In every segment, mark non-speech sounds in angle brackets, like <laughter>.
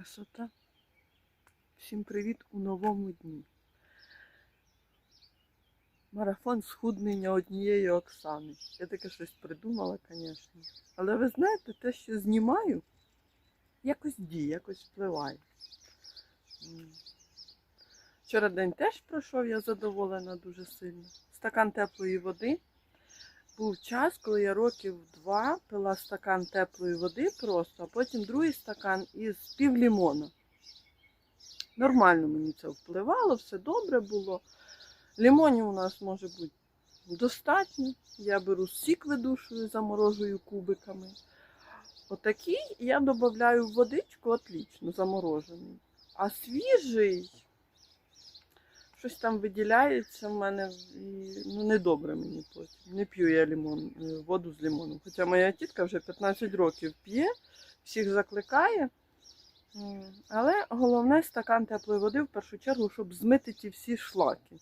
Красота. Всім привіт у новому дні. Марафон схуднення однієї Оксани. Я таке щось придумала, звісно. Але ви знаєте, те, що знімаю, якось діє, якось впливає. Вчора день теж пройшов, я задоволена дуже сильно. Стакан теплої води. Був час, коли я років два пила стакан теплої води просто, а потім другий стакан із пів лімона. Нормально мені це впливало, все добре було. Лімонів у нас може бути достатньо. Я беру сік видушую, заморожую кубиками. Отакий я додаю в водичку, отлично, заморожений. А свіжий, щось там виділяється в мене і ну, недобре мені потім. Не п'ю я лимон, е, воду з лимоном. Хоча моя тітка вже 15 років п'є, всіх закликає. Але головне стакан теплої води в першу чергу, щоб змити ті всі шлаки.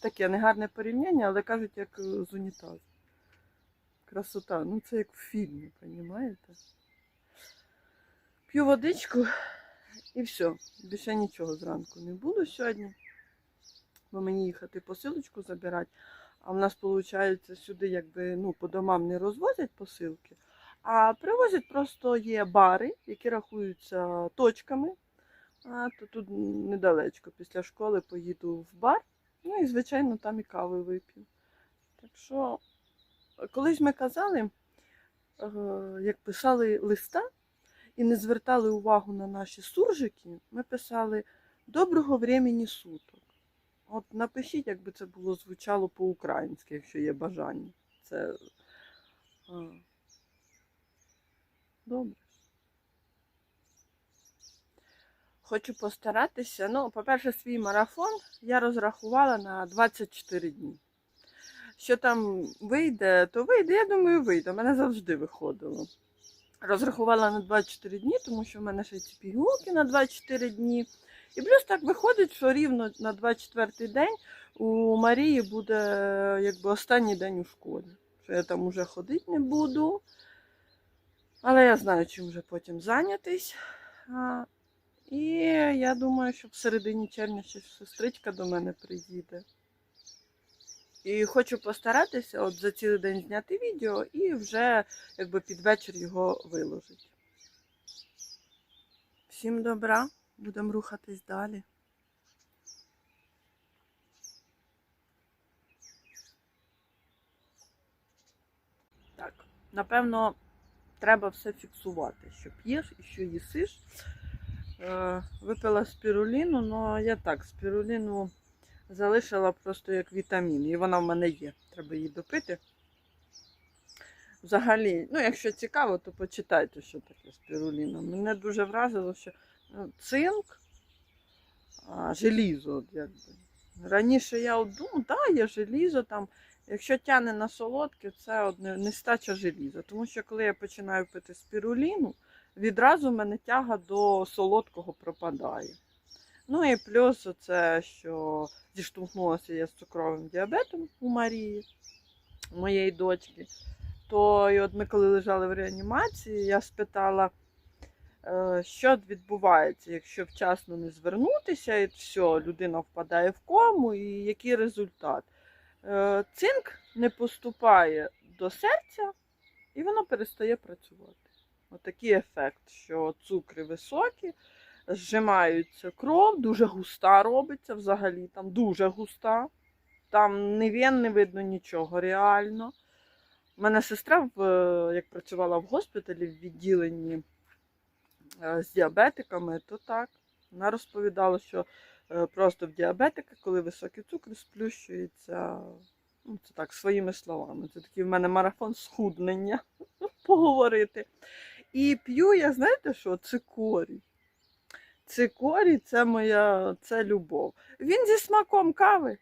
Таке негарне порівняння, але кажуть, як е, з унітазу. Красота. Ну це як в фільмі, розумієте? П'ю водичку і все. Більше нічого зранку не буду сьогодні. Бо мені їхати посилочку забирати. А в нас, виходить, сюди якби ну, по домам не розвозять посилки, а привозять просто є бари, які рахуються точками. А то тут недалечко після школи поїду в бар. Ну і, звичайно, там і кави вип'ю. Так що, колись ми казали, е, як писали листа і не звертали увагу на наші суржики, ми писали доброго времени суток. От напишіть, якби це було звучало по-українськи, якщо є бажання. Це добре. Хочу постаратися. Ну, по-перше, свій марафон я розрахувала на 24 дні. Що там вийде, то вийде, я думаю, вийде. У мене завжди виходило. Розрахувала на 24 дні, тому що в мене ще ці пігулки на 24 дні. І плюс так виходить, що рівно на 24 день у Марії буде якби останній день у школі. Що я там уже ходити не буду. Але я знаю, чим вже потім зайнятись. І я думаю, що в середині червня ще сестричка до мене приїде. І хочу постаратися от за цілий день зняти відео і вже якби під вечір його виложити. Всім добра, будемо рухатись далі. Так, напевно, треба все фіксувати, що п'єш і що їсиш. Е, Випила спіруліну, але я так, спіруліну залишила просто як вітамін. І вона в мене є. Треба її допити. Взагалі, ну, якщо цікаво, то почитайте, що таке спіруліна. Мене дуже вразило, що ну, цинк, а, желізо. Якби. Раніше я от думала, так, є желізо там. Якщо тяне на солодке, це от не- нестача желіза. Тому що коли я починаю пити спіруліну, відразу в мене тяга до солодкого пропадає. Ну і плюс це, що зіштовхнулася я з цукровим діабетом у Марії, моєї дочки. То і от ми коли лежали в реанімації, я спитала, що відбувається, якщо вчасно не звернутися, і все, людина впадає в кому, і який результат. Е, Цинк не поступає до серця, і воно перестає працювати. Отакий ефект, що цукри високі, зжимаються кров, дуже густа робиться взагалі, там дуже густа. Там не вен, не видно нічого реально. У мене сестра, в, як працювала в госпіталі в відділенні е, з діабетиками, то так. Вона розповідала, що е, просто в діабетика, коли високий цукор сплющується, ну, це так, своїми словами. Це такий в мене марафон схуднення <laughs> поговорити. І п'ю я, знаєте що, цикорій. Цикорій це моя це любов. Він зі смаком кави.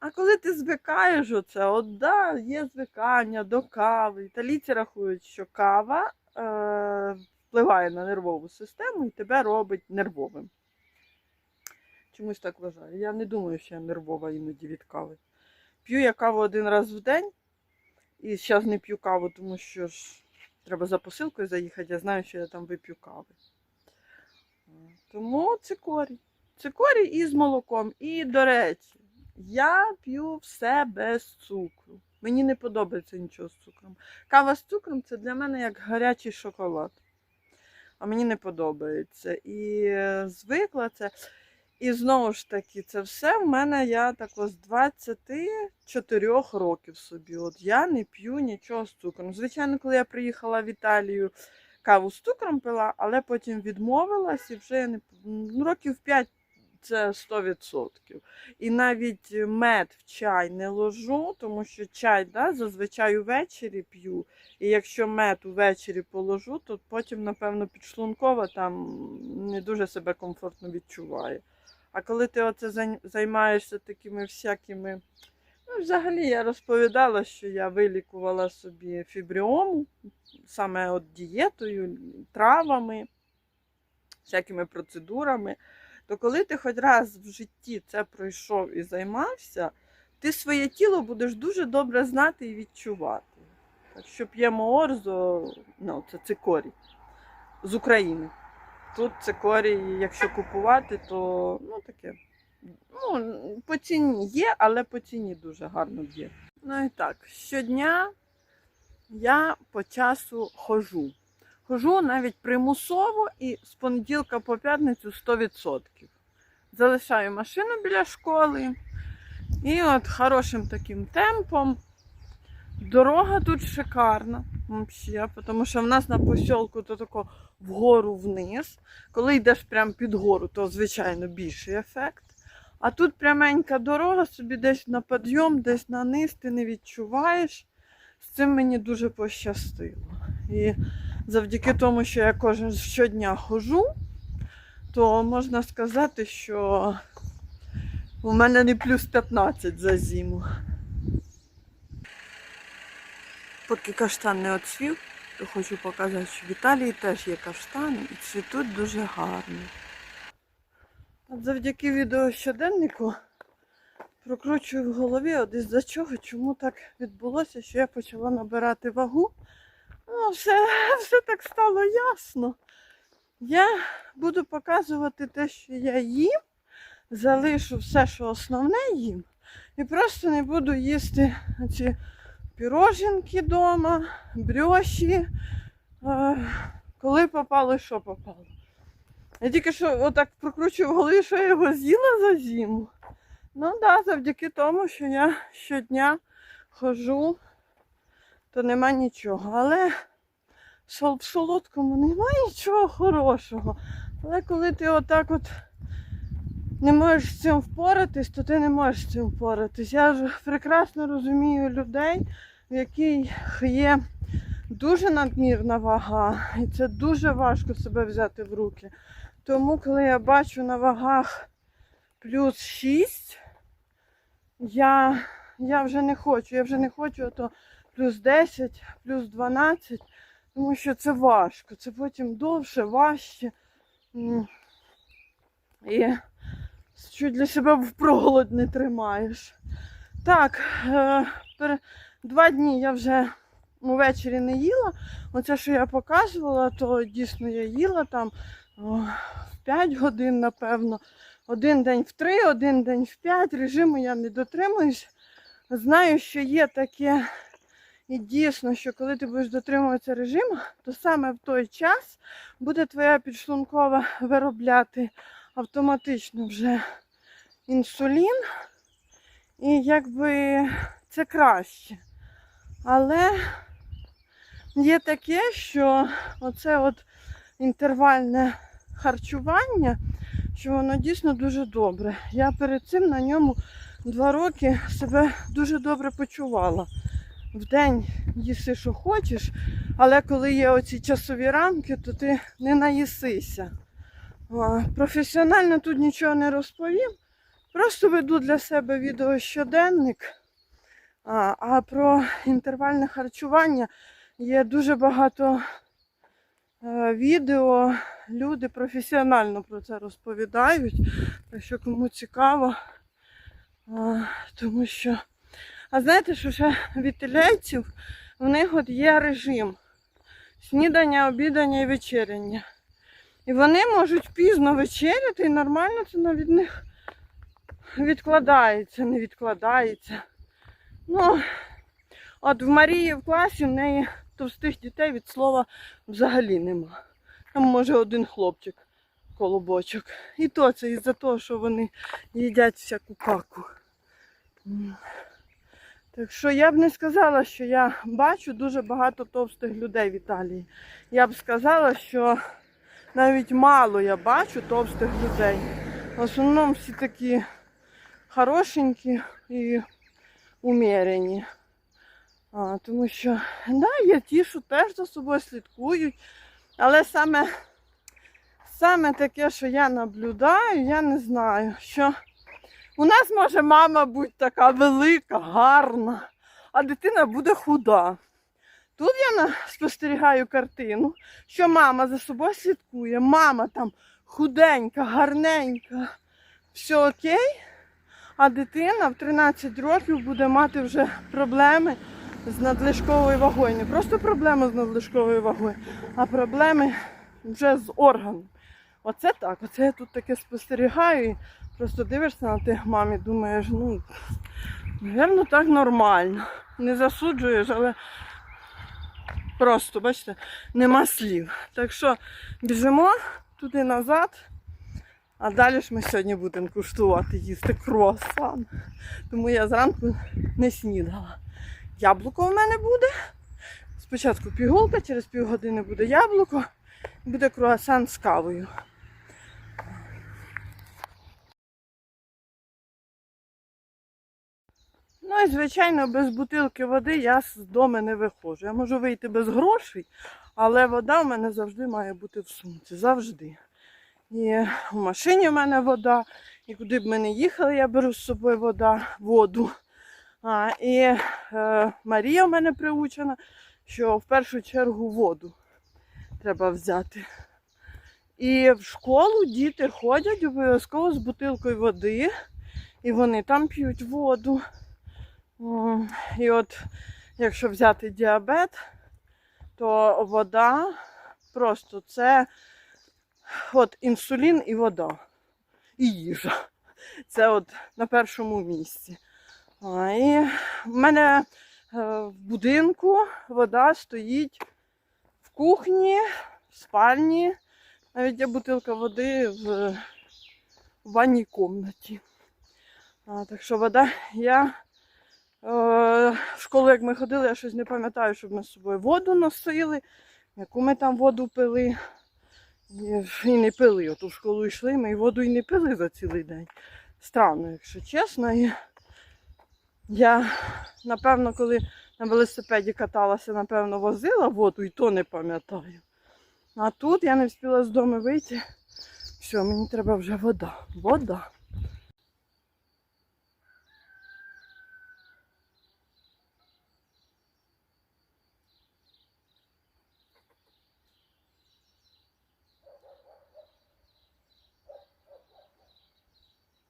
А коли ти звикаєш оце, от да, є звикання до кави. Італійці рахують, що кава е, впливає на нервову систему і тебе робить нервовим. Чомусь так вважаю. Я не думаю, що я нервова іноді від кави. П'ю я каву один раз в день. І зараз не п'ю каву, тому що ж треба за посилкою заїхати, я знаю, що я там вип'ю кави. Тому цикорій. Цикорій із молоком. І, до речі, я п'ю все без цукру. Мені не подобається нічого з цукром. Кава з цукром це для мене як гарячий шоколад. А мені не подобається. І е, звикла це. І знову ж таки, це все в мене я так з 24 років собі. От я не п'ю нічого з цукром. Звичайно, коли я приїхала в Італію, каву з цукром пила, але потім відмовилась і вже не років 5 це 100%. І навіть мед в чай не ложу, тому що чай да, зазвичай увечері п'ю. І якщо мед увечері положу, то потім, напевно, підшлункова там не дуже себе комфортно відчуває. А коли ти оце займаєшся такими всякими. Ну, взагалі я розповідала, що я вилікувала собі фібріому, саме от дієтою, травами, всякими процедурами. То коли ти хоч раз в житті це пройшов і займався, ти своє тіло будеш дуже добре знати і відчувати. Так що п'ємо орзо, ну, це цикорій з України. Тут цикорій, якщо купувати, то ну таке. Ну, по ціні є, але по ціні дуже гарно б'є. Ну і так, щодня я по часу хожу. Хожу навіть примусово і з понеділка по п'ятницю 100%. Залишаю машину біля школи. І от хорошим таким темпом. Дорога тут шикарна. Вообще, тому що в нас на посілку то тако вгору вниз. Коли йдеш прямо під гору, то звичайно більший ефект. А тут пряменька дорога, собі десь на підйом, десь на низ, ти не відчуваєш. З цим мені дуже пощастило. І завдяки тому, що я кожен щодня хожу, то можна сказати, що у мене не плюс 15 за зиму. Поки каштан не оцвів, то хочу показати, що в Італії теж є каштани і цвітуть дуже гарно. Завдяки відеощоденнику прокручую в голові, от із-за чого, чому так відбулося, що я почала набирати вагу. Ну, все, <laughs> все так стало ясно. Я буду показувати те, що я їм, залишу все, що основне їм, і просто не буду їсти ці піроженки вдома, брьоші, коли попало що попало. Я тільки що отак прокручую в голові, що я його з'їла за зиму. Ну так, да, завдяки тому, що я щодня хожу, то нема нічого. Але в солодкому немає нічого хорошого. Але коли ти отак от не можеш з цим впоратись, то ти не можеш з цим впоратись. Я ж прекрасно розумію людей, в яких є дуже надмірна вага, і це дуже важко себе взяти в руки. Тому, коли я бачу на вагах плюс 6, я, я вже не хочу. Я вже не хочу то плюс 10, плюс 12, тому що це важко. Це потім довше, важче. І чуть для себе в проголод не тримаєш. Так, е, два дні я вже увечері не їла. Оце, що я показувала, то дійсно я їла там в 5 годин, напевно. Один день в 3, один день в 5. Режиму я не дотримуюсь. Знаю, що є таке. І дійсно, що коли ти будеш дотримуватися режиму, то саме в той час буде твоя підшлункова виробляти автоматично вже інсулін. І якби це краще. Але є таке, що оце от інтервальне харчування, що воно дійсно дуже добре. Я перед цим на ньому два роки себе дуже добре почувала. В день їси, що хочеш, але коли є оці часові рамки, то ти не наїсися. Професіонально тут нічого не розповім. Просто веду для себе відеощоденник. А, а про інтервальне харчування є дуже багато відео. Люди професіонально про це розповідають. Що кому цікаво, тому що. А знаєте, що ще від в них от є режим снідання, обідання і вечеряння. І вони можуть пізно вечеряти, і нормально це навіть них відкладається, не відкладається. Ну, от в Марії в класі в неї товстих дітей від слова взагалі нема. Там може один хлопчик колобочок. І то це із-за того, що вони їдять всяку каку. Так що я б не сказала, що я бачу дуже багато товстих людей в Італії. Я б сказала, що навіть мало я бачу товстих людей. В основному всі такі хорошенькі і умірені. Тому що, да, є ті, що теж за собою слідкують. Але саме, саме таке, що я наблюдаю, я не знаю, що у нас може мама бути така велика, гарна, а дитина буде худа. Тут я спостерігаю картину, що мама за собою слідкує, мама там худенька, гарненька, все окей, а дитина в 13 років буде мати вже проблеми з надлишковою вагою. Не просто проблеми з надлишковою вагою, а проблеми вже з органом. Оце так, оце я тут таке спостерігаю і просто дивишся на тих мам і думаєш, ну, мабуть, так нормально. Не засуджуєш, але просто, бачите, нема слів. Так що біжимо туди назад, а далі ж ми сьогодні будемо куштувати їсти круасан. Тому я зранку не снідала. Яблуко в мене буде. Спочатку пігулка, через півгодини буде яблуко, буде круасан з кавою. Ну і звичайно, без бутилки води я з дому не виходжу. Я можу вийти без грошей, але вода в мене завжди має бути в сумці. Завжди. І в машині в мене вода, і куди б ми не їхали, я беру з собою вода, воду. А, і е, Марія в мене приучена, що в першу чергу воду треба взяти. І в школу діти ходять обов'язково з бутилкою води, і вони там п'ють воду. І от якщо взяти діабет, то вода просто це от інсулін і вода, і їжа. Це от на першому місці. І в мене е, в будинку вода стоїть в кухні, в спальні. Навіть є бутилка води в, ванній кімнаті. Так що вода я е, в школу, як ми ходили, я щось не пам'ятаю, щоб ми з собою воду носили, яку ми там воду пили. І, не пили. От у школу йшли, ми і воду і не пили за цілий день. Странно, якщо чесно. Я, напевно, коли на велосипеді каталася, напевно, возила воду, і то не пам'ятаю. А тут я не встигла з дому вийти. Все, мені треба вже вода. Вода.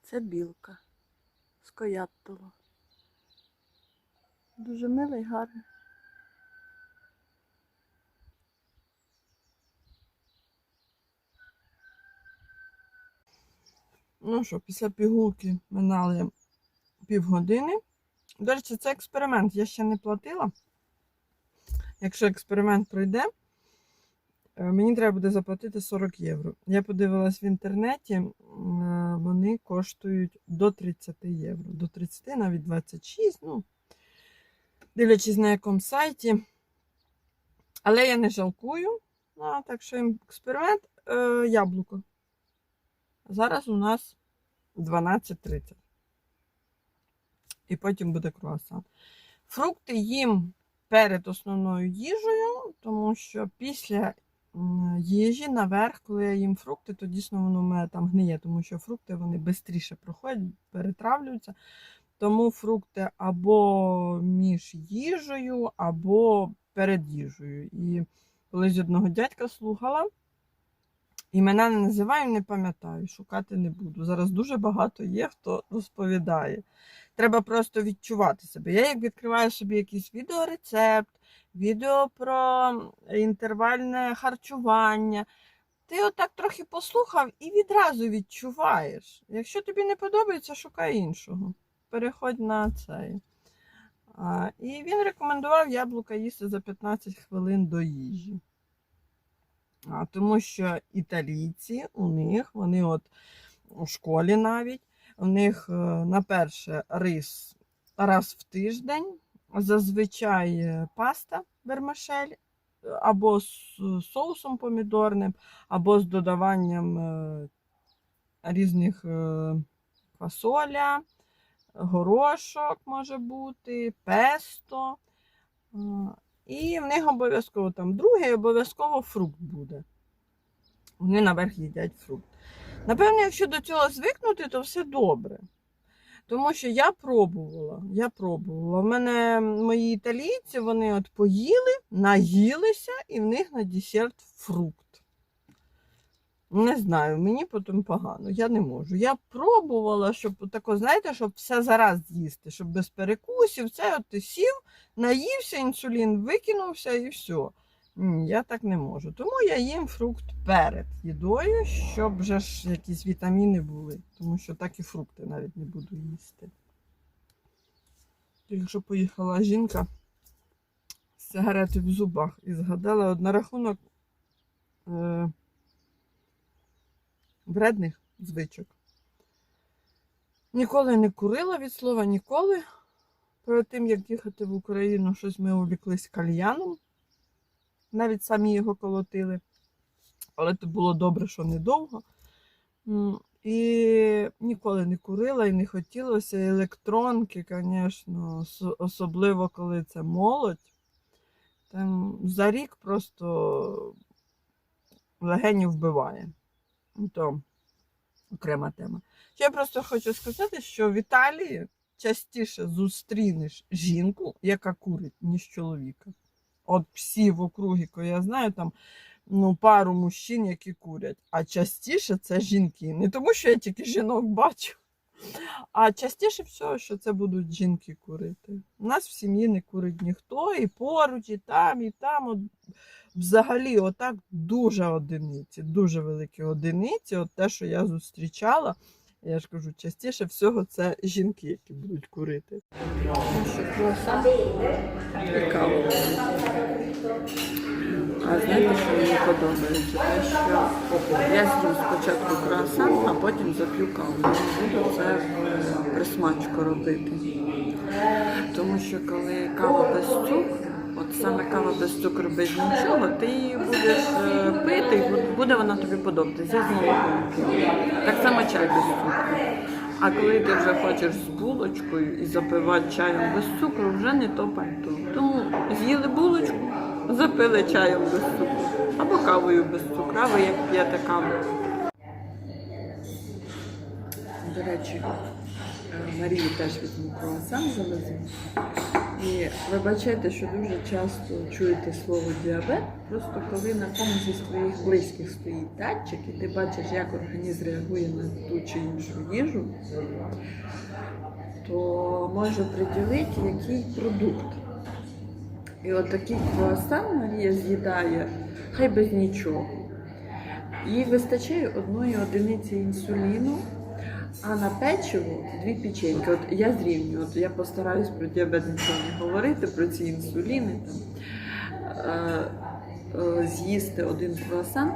Це білка. Скояттово. Дуже милий, гарний. Ну що, після пігулки минали півгодини. До речі, це експеримент. Я ще не платила. Якщо експеримент пройде, е, мені треба буде заплатити 40 євро. Я подивилась в інтернеті, е, вони коштують до 30 євро. До 30, навіть 26, ну, дивлячись на якому сайті. Але я не жалкую. А так що експеримент е, яблуко. Зараз у нас 12.30. І потім буде круасан. Фрукти їм перед основною їжею, тому що після їжі наверх, коли я їм фрукти, то дійсно воно в мене там гниє, тому що фрукти вони швидше проходять, перетравлюються. Тому фрукти або між їжею, або перед їжею. І колись одного дядька слухала. Імена не називаю, не пам'ятаю, шукати не буду. Зараз дуже багато є, хто розповідає. Треба просто відчувати себе. Я як відкриваю собі якийсь відеорецепт, відео про інтервальне харчування, ти отак трохи послухав і відразу відчуваєш. Якщо тобі не подобається, шукай іншого. Переходь на цей. А, і він рекомендував яблука їсти за 15 хвилин до їжі. А, тому що італійці у них, вони от у школі навіть, у них е, на перше рис раз в тиждень, зазвичай е, паста вермишель е, або з соусом помідорним, або з додаванням різних фасоля, горошок може бути, песто. І в них обов'язково там другий, обов'язково фрукт буде. Вони наверх їдять фрукт. Напевно, якщо до цього звикнути, то все добре. Тому що я пробувала, я пробувала. У мене мої італійці, вони от поїли, наїлися, і в них на десерт фрукт. Не знаю, мені потім погано, я не можу. Я пробувала, щоб тако, знаєте, щоб все зараз з'їсти, щоб без перекусів, це от ти сів, наївся, інсулін викинувся і все. Ні, я так не можу. Тому я їм фрукт перед їдою, щоб вже ж якісь вітаміни були. Тому що так і фрукти навіть не буду їсти. Якщо поїхала жінка з сигарети в зубах і згадала на рахунок е, вредних звичок. Ніколи не курила від слова ніколи. Перед тим, як їхати в Україну, щось ми увліклись кальяном навіть самі його колотили. Але це було добре, що недовго. І ніколи не курила і не хотілося. Електронки, звісно, особливо коли це молодь. Там за рік просто легені вбиває. То окрема тема. Я просто хочу сказати, що в Італії частіше зустрінеш жінку, яка курить, ніж чоловіка. От всі в округі, коли я знаю, там ну, пару мужчин, які курять. А частіше це жінки. Не тому, що я тільки жінок бачу, а частіше всього, що це будуть жінки курити. У нас в сім'ї не курить ніхто, і поруч, і там, і там. От, взагалі, отак дуже одиниці, дуже великі одиниці. От те, що я зустрічала. Я ж кажу, частіше всього це жінки, які будуть курити. І каву. А знаєте, що мені подобається? Те, що я з'їм спочатку круасан, а потім зап'ю каву. Буду це в присмачку робити. Тому що коли кава без цукру, от саме кава без цукру, без нічого, ти її будеш е, пити, і буде вона тобі подобатися. З молоком. Так само чай без цукру. А коли ти вже хочеш з булочкою і запивати чаєм без цукру, вже не то пальто. Тому з'їли булочку, запили чаєм без цукру або кавою без цукру, а ви як п'єте каву. До речі, Марії теж візьму круасан завезу. І вибачайте, що дуже часто чуєте слово діабет, просто коли на комусь зі своїх близьких стоїть датчик, і ти бачиш, як організм реагує на ту чи іншу їжу, то може приділити, який продукт. І от такий круасан Марія з'їдає, хай без нічого. Їй вистачає одної одиниці інсуліну, а на печиво дві печеньки. От я зрівнюю, от я постараюсь про діабет нічого не говорити, про ці інсуліни. Там. Е, е, з'їсти один круасан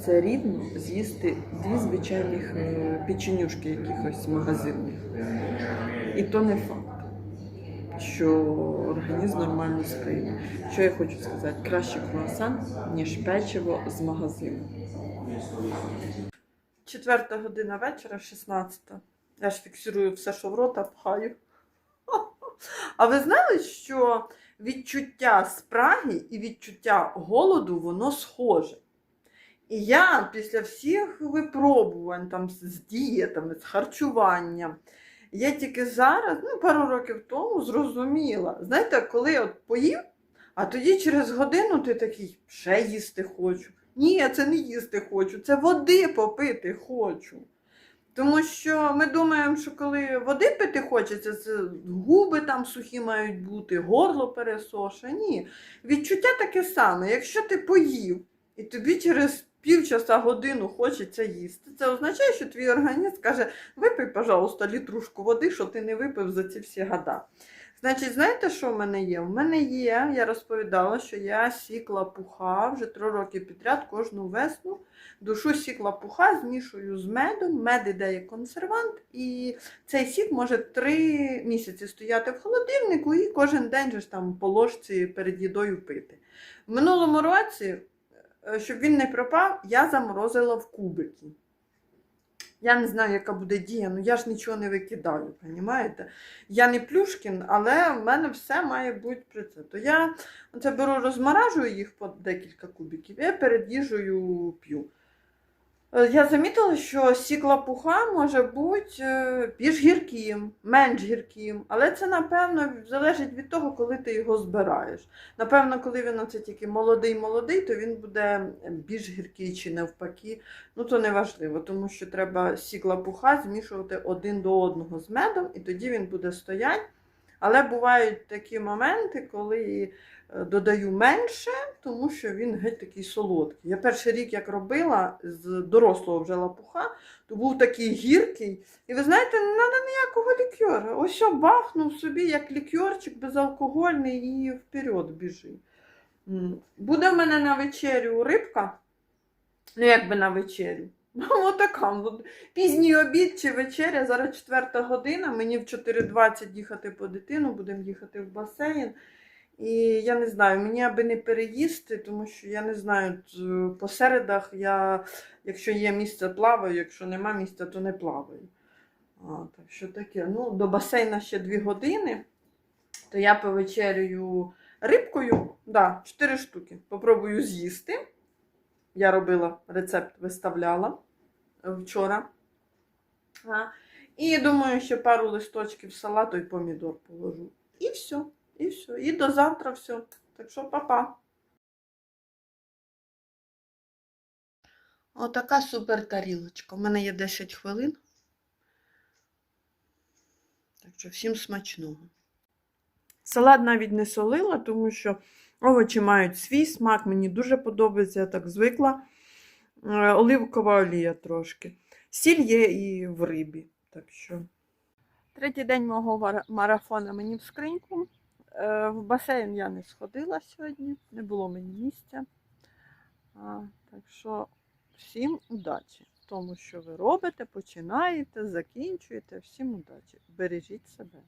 це рівно з'їсти дві звичайних е, печенюшки якихось магазинних. І то не факт, що організм нормально сприйме. Що я хочу сказати? Краще круасан, ніж печиво з магазину. Четверта година вечора, 16. Я ж фіксую все, що в рота пхаю. <laughs> А ви знали, що відчуття спраги і відчуття голоду воно схоже? І я після всіх випробувань там, з дієтами, з харчуванням, я тільки зараз, ну, пару років тому, зрозуміла. Знаєте, коли от поїв, а тоді через годину ти такий, ще їсти хочу. Ні, це не їсти хочу, це води попити хочу. Тому що ми думаємо, що коли води пити хочеться, це губи там сухі мають бути, горло пересоше. Ні. Відчуття таке саме. Якщо ти поїв, і тобі через півчаса, годину хочеться їсти. Це означає, що твій організм каже, випий, пожалуйста, літрушку води, що ти не випив за ці всі года. Значить, знаєте, що в мене є? В мене є, я розповідала, що я сікла пуха вже три роки підряд кожну весну. Душу сікла пуха, змішую з медом, мед іде консервант, і цей сік може три місяці стояти в холодильнику і кожен день же ж там по ложці перед їдою пити. В минулому році, е, щоб він не пропав, я заморозила в кубики. Я не знаю, яка буде дія, ну я ж нічого не викидаю, розумієте? Я не плюшкін, але в мене все має бути при це. То я це беру, розмаражую їх по декілька кубиків і перед їжею п'ю. Е, Я замітила, що сік лапуха може бути е, більш гірким, менш гірким, але це, напевно, залежить від того, коли ти його збираєш. Напевно, коли він оце тільки молодий-молодий, то він буде більш гіркий чи навпаки. Ну, то не важливо, тому що треба сік лапуха змішувати один до одного з медом, і тоді він буде стояти. Але бувають такі моменти, коли додаю менше, тому що він геть такий солодкий. Я перший рік, як робила з дорослого вже лапуха, то був такий гіркий. І ви знаєте, не треба ніякого лікьора. Ось бахнув собі, як лікьорчик безалкогольний і вперед біжи. Буде в мене на вечерю рибка. Ну, якби на вечерю. <laughs> Ну, така. ну, Пізній обід чи вечеря, зараз четверта година. Мені в 4.20 їхати по дитину, будемо їхати в басейн. І я не знаю, мені аби не переїсти, тому що я не знаю, т- по середах я, якщо є місце, плаваю, якщо нема місця, то не плаваю. А, так що таке. Ну, до басейна ще 2 години, то я повечерюю рибкою, да, 4 штуки. Попробую з'їсти. Я робила рецепт, виставляла вчора. А, І думаю, ще пару листочків салату і помідор положу. І все, і все. І до завтра все. Так що, па-па. Отака супер тарілочка. У мене є 10 хвилин. Так що всім смачного. Салат навіть не солила, тому що овочі мають свій смак. Мені дуже подобається, я так звикла. Е, Оливкова олія трошки. Сіль є і в рибі. Так що. Третій день мого мара- марафону мені в скриньку. Е, В басейн я не сходила сьогодні, не було мені місця. Так що всім удачі в тому, що ви робите, починаєте, закінчуєте. Всім удачі. Бережіть себе.